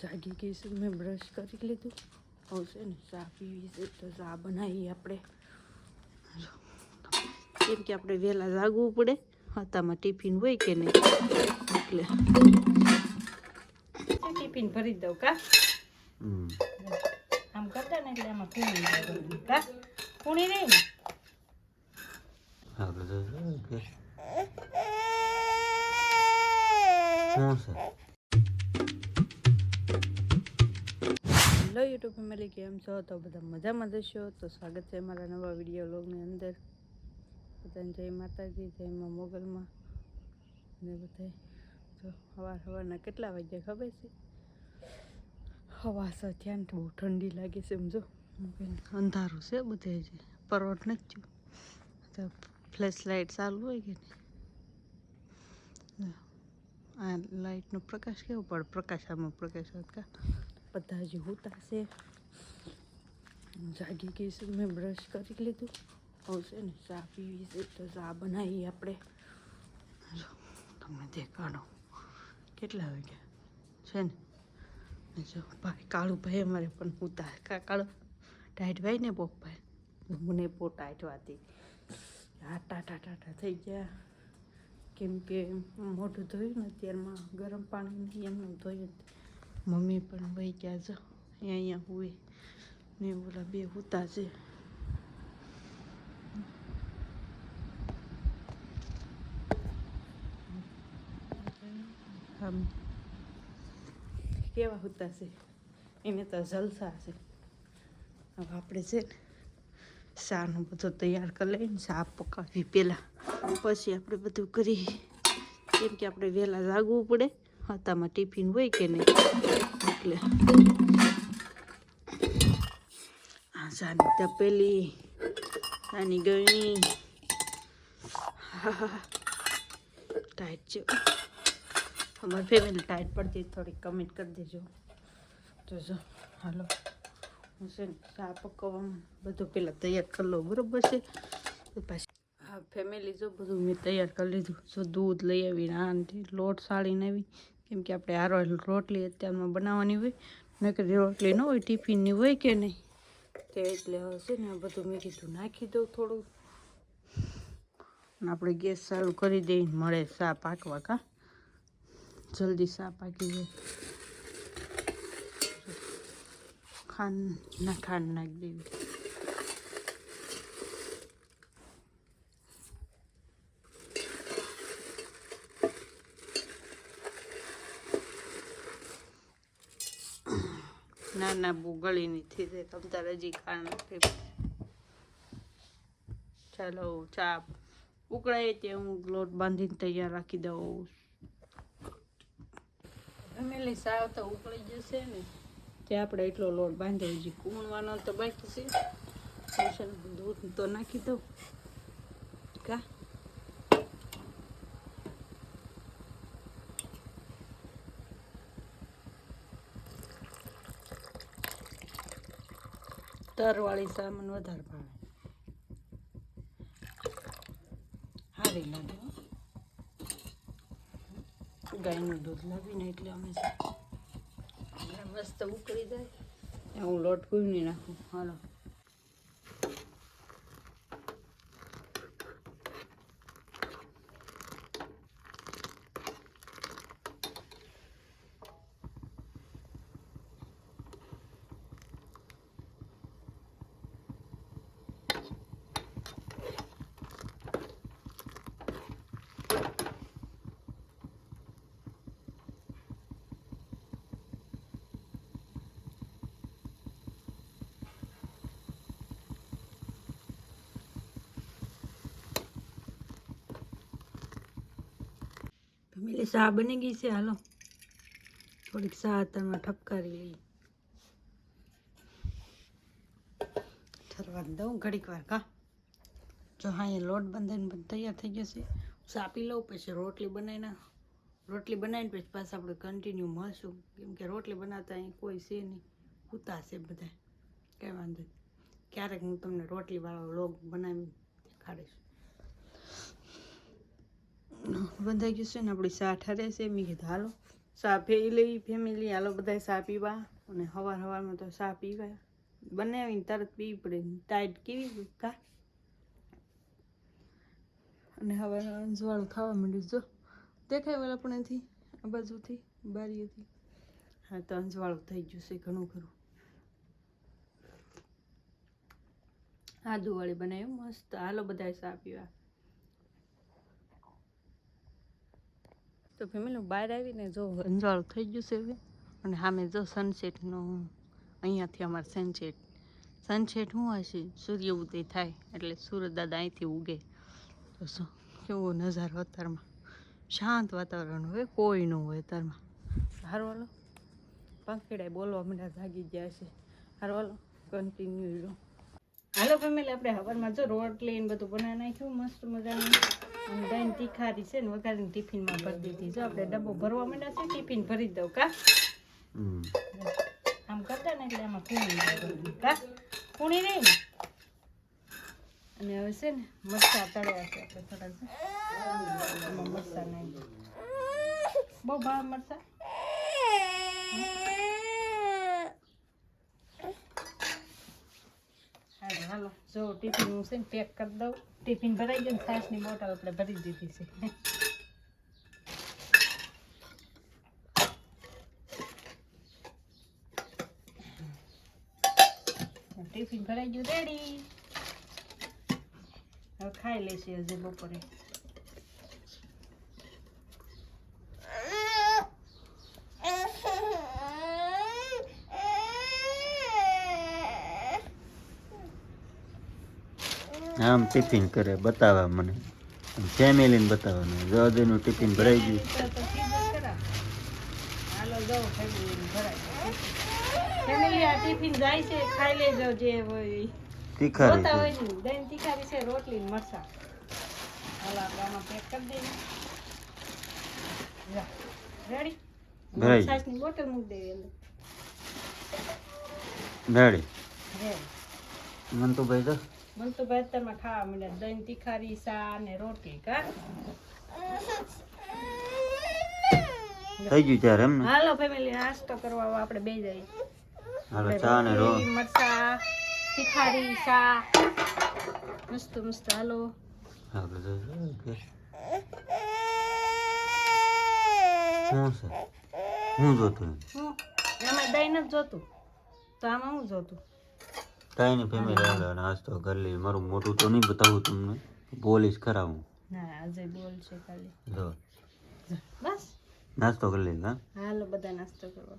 જાગી ગઈ છું મેં બ્રશ કરી લીધું. આવશે ને ચા પીવી છે તો ચા બનાવી આપણે. કેમ કે આપણે વહેલા જાગવું પડે. હતામાં ટિફિન હોય કે નહીં? એટલે. ટિફિન ભરી દઉં કા? આમ કરતા ને એટલે આમાં કુણી કા? કુણી નહીં ને? હેલો યુટ્યુબ ફેમિલી કેમ છો? તો બધા મજામાં જશો તો સ્વાગત છે મારા નવા વીડિયો વ્લોગની અંદર. બધાને જય માતાજી, જય માં મોગલમાં. ને બધા. જો સવાર સવારના કેટલા વાગ્યા ખબર છે? હવા ત્યાં બહુ ઠંડી લાગે છે સમજો અંધારું છે બધે જ. પરવટ નથી તો ફ્લેશ લાઇટ ચાલુ હોય કે નહીં? આ લાઇટનો પ્રકાશ કેવો પડે? પ્રકાશ આમાં પ્રકાશ હોત બધા જ છે જાગી ગઈ છે, મેં બ્રશ કરી લીધું. છે ને, ચા પીવી છે તો ચા બનાવીએ આપણે. તમે દેખાડો. કેટલા વાગ્યા? છે ને? જો, ભાઈ કાળું ભાઈ અમારે પણ ઉતા ટાઈટ ભાઈ ને પોપભાઈ? મને બહુ ટાઈટ વાતી આટા ટાટા ટા થઈ ગયા. કેમ કે મોઢું ધોયું ને અત્યારમાં ગરમ પાણી એમનું ધોયું મમ્મી પણ વહી ગયા છે. અહીંયા હુએ ને બોલા બે હુતા છે. કેવા હુતા છે? એને તો જલસા છે. હવે આપણે છે ને શાનું બધું તૈયાર કરી લઈને શા પકાવી પહેલાં. પછી આપણે બધું કરી કેમ કે આપણે વહેલા જાગવું પડે. હાથામાં ટિફિન હોય કે નહીં? એટલે. પેલી તપેલી શાની ગળણી ટાઈટ છે. અમારી ફેમિલી ટાઈટ પડતી થોડી કમેન્ટ કરી દેજો. તો જો, હાલો. હું છે ને ચા પકવવામાં બધું પહેલાં તૈયાર કરી લો બરાબર છે? પાછી ફેમિલી જો બધું મેં તૈયાર કરી લીધું. જો દૂધ લઈ આવીને આનથી લોટ સાળીને આવી. કેમ કે આપણે આરો રોટલી અત્યારમાં બનાવવાની હોય. નકર રોટલી ન હોય, ટિફિનની હોય કે નહીં. તે એટલે હશે ને બધું મેં કીધું, નાખી દઉં થોડું. અને આપણે ગેસ ચાલુ કરી દઈને મળે સા પાકવા કા. જલ્દી ચા પાકી જાય. ખાંડ, ના ખાંડ નાખી દેવી. ના ના બહુ ગળી નથી તે તમ તારે હજી ખાણ ચાલો ચા ઉકળાય ત્યાં હું લોટ બાંધીને તૈયાર રાખી દઉં. ફેમિલી સાવ તો ઉકળી જશે ને તે આપણે એટલો લોટ બાંધ્યો હજી કૂણવાનો તો બાકી છે. દૂધ તો નાખી દઉં. કા? તરવાળી મને વધારે ભાવે. સારી લાગે ગાયનું દૂધ લાવીને એટલે અમે મસ્ત ઉકળી જાય. હું લોટ કૂણી નાખું. હાલો. ફેમિલી સા બની ગઈ છે. હાલો. થોડીક ચા તમે ઠપકારી લઈ ઠરવા દઉં ઘડીક વાર, કા? જો હા એ લોટ બંધાઈને બધું તૈયાર થઈ ગયો છે. સાપી લઉં, પછી રોટલી બનાવીને રોટલી બનાવીને પછી પાછા આપણે કન્ટિન્યુ મળશું. કેમ કે રોટલી બનાવતા અહીં કોઈ છે નહીં. ઉતા છે બધા. કંઈ વાંધો ક્યારેક હું તમને રોટલીવાળો લોગ બનાવી દેખાડીશ. બંધાઈ ગયું છે ને, આપણી સા ઠરે છે, મેં કીધું, હાલો, સા પી લઈ, ફેમિલી, હાલો બધા સા પીવા. અને સવાર સવારમાં તો ચા પીવા બનાવીને તરત પીવી પડે. ટાઈટ કેવી કા? અને હવે અંજવાળું થવા માંડ્યું જો. દેખાય વાળા આપણેથી આ બાજુથી, બારીએથી. હા, તો અંજવાળું થઈ ગયું છે ઘણું ખરું. આદુવાળી બનાવ્યું, મસ્ત. હાલો, બધાય સા પીવા. તો ફેમિલી બહાર આવીને જો અંજવાળું થઈ ગયું છે હવે. અને સામે જો સનસેટનો અહીંયાથી અમારે સનસેટ સનસેટ શું હશે? સૂર્ય ઉદય થાય એટલે સૂરજ દાદા અહીંથી ઉગે. તો શું? કેવો નજારો અત્યારમાં. શાંત વાતાવરણ હોય કોઈ ન હોય અત્યારમાં. હારવાલો. પંખીડાએ બોલવા માંડ્યા જાગી ગયા છે. હારવાલો કન્ટિન્યુ હાલો ફેમિલી આપણે હવારમાં જો રોટલી ને બધું બનાવી નાખ્યું મસ્ત મજાનું. અને દહીં તીખારી છે ને વઘારીને ટિફિનમાં ભરી દીધી. જો આપણે ડબ્બો ભરવા માંડ્યા છે ટિફિન ભરી દઉં કા? આમ કરતા ને એટલે આમાં પૂણી કા? પૂણી નહીં ને? અને હવે છે ને મરચા તળ્યા છે આપણે થોડા છે મરચા નાખી બહુ ભાવ મરચા હાલો હાલો જો ટિફિન હું છે ને પેક કરી દઉં. ટિફિન ભરાઈ ગયું છાશની બોટલ આપણે ભરી દીધી છે. ટિફિન ભરાઈ ગયું, રેડી. હવે ખાઈ લેશે હજી બપોરે. આમ ટિફિન કરે બતાવવા મને. ફેમિલીને બતાવવાનું જવાદીનું ટિફિન ભરાઈ ગયું. મન તો ભાઈ તો મને તો ભાઈ તમે ખાવા મળ્યા. દહીં તીખારી સા ને રોટલી કા? થઈ ગયું ત્યારે એમ હાલો ફેમિલી નાસ્તો કરવા આપણે બે જઈએ. હાલો ચા ને રો મરચા તીખારી સા મસ્ત મસ્ત. હાલો. છે? હું જોતું હું? એમાં દહીં નથી જોતું. તો આમાં હું જોતું? ત્રણ ફેમિલી આવ્યો અને આજ તો ગરલી મારું મોટું તો નહીં બતાવું તમને. બોલીશ ખરા હું. નાસ્તો કરી લીધા હાલો બધા નાસ્તો કરો